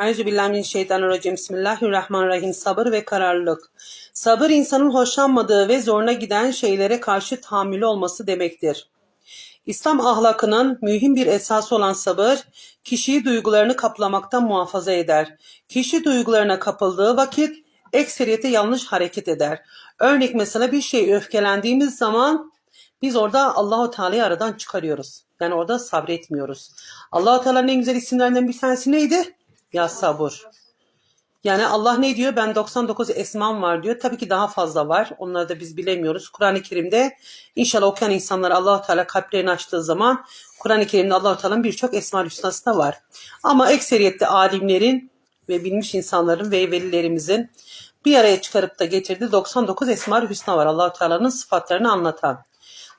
Euzubillahimineşşeytanirracim. Bismillahirrahmanirrahim. Sabır ve kararlılık. Sabır insanın hoşlanmadığı ve zoruna giden şeylere karşı tahammülü olması demektir. İslam ahlakının mühim bir esası olan sabır, kişiyi duygularını kaplamaktan muhafaza eder. Kişi duygularına kapıldığı vakit ekseriyete yanlış hareket eder. Örnek mesela bir şey öfkelendiğimiz zaman biz orada Allahu Teala'yı aradan çıkarıyoruz. Yani orada sabretmiyoruz. Allahu Teala'nın en güzel isimlerinden bir tanesi neydi? Ya sabır. Yani Allah ne diyor? Ben 99 esmam var diyor. Tabii ki daha fazla var. Onları da biz bilemiyoruz. Kur'an-ı Kerim'de inşallah okuyan insanlar Allahu Teala kalplerini açtığı zaman Kur'an-ı Kerim'de Allahu Teala'nın birçok esma hüsnası da var. Ama ekseriyette alimlerin ve bilmiş insanların ve velilerimizin bir araya çıkarıp da getirdiği 99 esma hüsna var. Allahu Teala'nın sıfatlarını anlatan.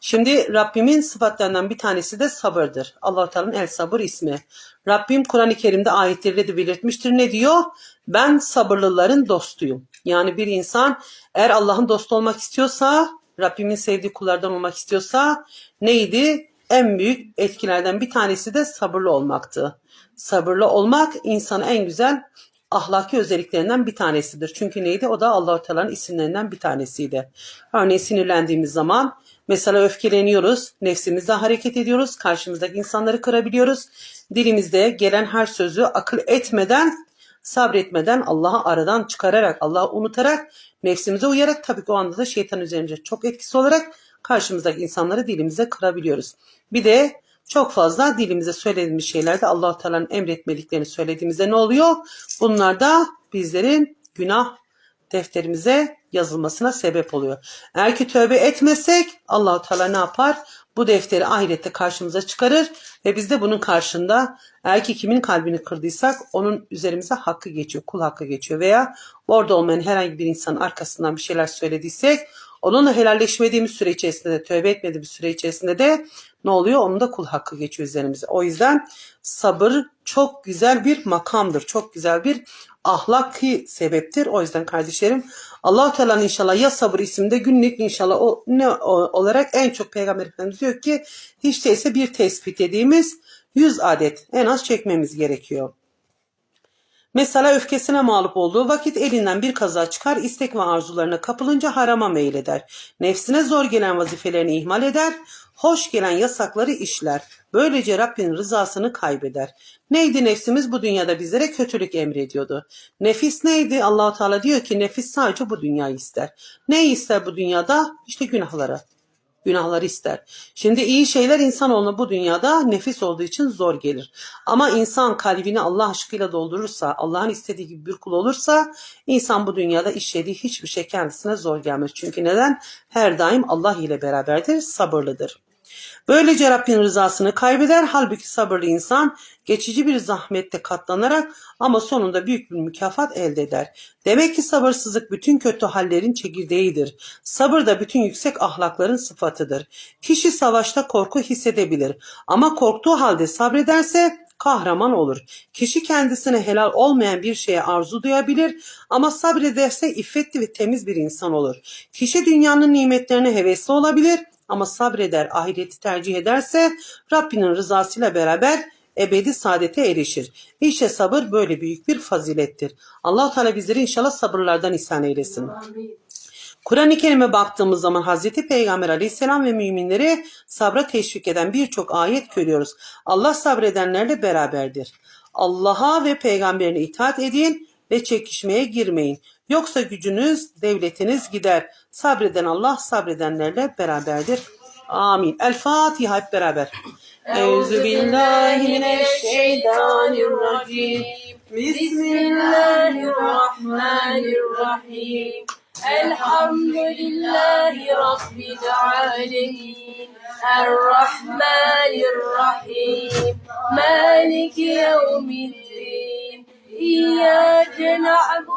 Şimdi Rabbimin sıfatlarından bir tanesi de sabırdır. allah Teala'nın El Sabır ismi. Rabbim Kur'an-ı Kerim'de ayetleriyle de belirtmiştir. Ne diyor? Ben sabırlıların dostuyum. Yani bir insan eğer Allah'ın dostu olmak istiyorsa, Rabbimin sevdiği kullardan olmak istiyorsa neydi? En büyük etkilerden bir tanesi de sabırlı olmaktı. Sabırlı olmak insanı en güzel ahlaki özelliklerinden bir tanesidir. Çünkü neydi? O da Allahu Teala'nın isimlerinden bir tanesiydi. Örneğin sinirlendiğimiz zaman mesela öfkeleniyoruz, nefsimizde hareket ediyoruz, karşımızdaki insanları kırabiliyoruz. Dilimizde gelen her sözü akıl etmeden, sabretmeden Allah'ı aradan çıkararak, Allah'ı unutarak, nefsimize uyarak tabii ki o anda da şeytan üzerinde çok etkisi olarak karşımızdaki insanları dilimize kırabiliyoruz. Bir de çok fazla dilimize söylediğimiz şeylerde allah Teala'nın emretmediklerini söylediğimizde ne oluyor? Bunlar da bizlerin günah defterimize yazılmasına sebep oluyor. Eğer ki tövbe etmezsek allah Teala ne yapar? Bu defteri ahirette karşımıza çıkarır ve biz de bunun karşında eğer ki kimin kalbini kırdıysak onun üzerimize hakkı geçiyor, kul hakkı geçiyor veya orada olmayan herhangi bir insanın arkasından bir şeyler söylediysek Onunla helalleşmediğimiz süre içerisinde de tövbe etmediğimiz süre içerisinde de ne oluyor? Onun da kul hakkı geçiyor üzerimize. O yüzden sabır çok güzel bir makamdır. Çok güzel bir ahlaki sebeptir. O yüzden kardeşlerim allah Teala'nın inşallah ya sabır isimde günlük inşallah o ne o, olarak en çok Peygamber Efendimiz diyor ki hiç değilse bir tespit dediğimiz 100 adet en az çekmemiz gerekiyor. Mesela öfkesine mağlup olduğu vakit elinden bir kaza çıkar, istek ve arzularına kapılınca harama meyleder. Nefsine zor gelen vazifelerini ihmal eder, hoş gelen yasakları işler. Böylece Rabbin rızasını kaybeder. Neydi nefsimiz bu dünyada bizlere kötülük emrediyordu. Nefis neydi? Allahu Teala diyor ki nefis sadece bu dünyayı ister. Ne ister bu dünyada? İşte günahları günahları ister. Şimdi iyi şeyler insanoğluna bu dünyada nefis olduğu için zor gelir. Ama insan kalbini Allah aşkıyla doldurursa, Allah'ın istediği gibi bir kul olursa insan bu dünyada işlediği hiçbir şey kendisine zor gelmez. Çünkü neden? Her daim Allah ile beraberdir, sabırlıdır. Böylece Rabbin rızasını kaybeder. Halbuki sabırlı insan geçici bir zahmette katlanarak ama sonunda büyük bir mükafat elde eder. Demek ki sabırsızlık bütün kötü hallerin çekirdeğidir. Sabır da bütün yüksek ahlakların sıfatıdır. Kişi savaşta korku hissedebilir ama korktuğu halde sabrederse kahraman olur. Kişi kendisine helal olmayan bir şeye arzu duyabilir ama sabrederse iffetli ve temiz bir insan olur. Kişi dünyanın nimetlerine hevesli olabilir ama sabreder, ahireti tercih ederse Rabbinin rızasıyla beraber ebedi saadete erişir. İşte sabır böyle büyük bir fazilettir. allah Teala bizleri inşallah sabırlardan ihsan eylesin. Kur'an-ı Kerim'e baktığımız zaman Hazreti Peygamber aleyhisselam ve müminleri sabra teşvik eden birçok ayet görüyoruz. Allah sabredenlerle beraberdir. Allah'a ve peygamberine itaat edin ve çekişmeye girmeyin. Yoksa gücünüz, devletiniz gider. Sabreden Allah sabredenlerle beraberdir. Amin. El Fatiha hep beraber. Euzu billahi mineşşeytanirracim. Bismillahirrahmanirrahim. Elhamdülillahi Rabbil alemin. Errahmanirrahim. Maliki yevmiddin. İyyâke na'budu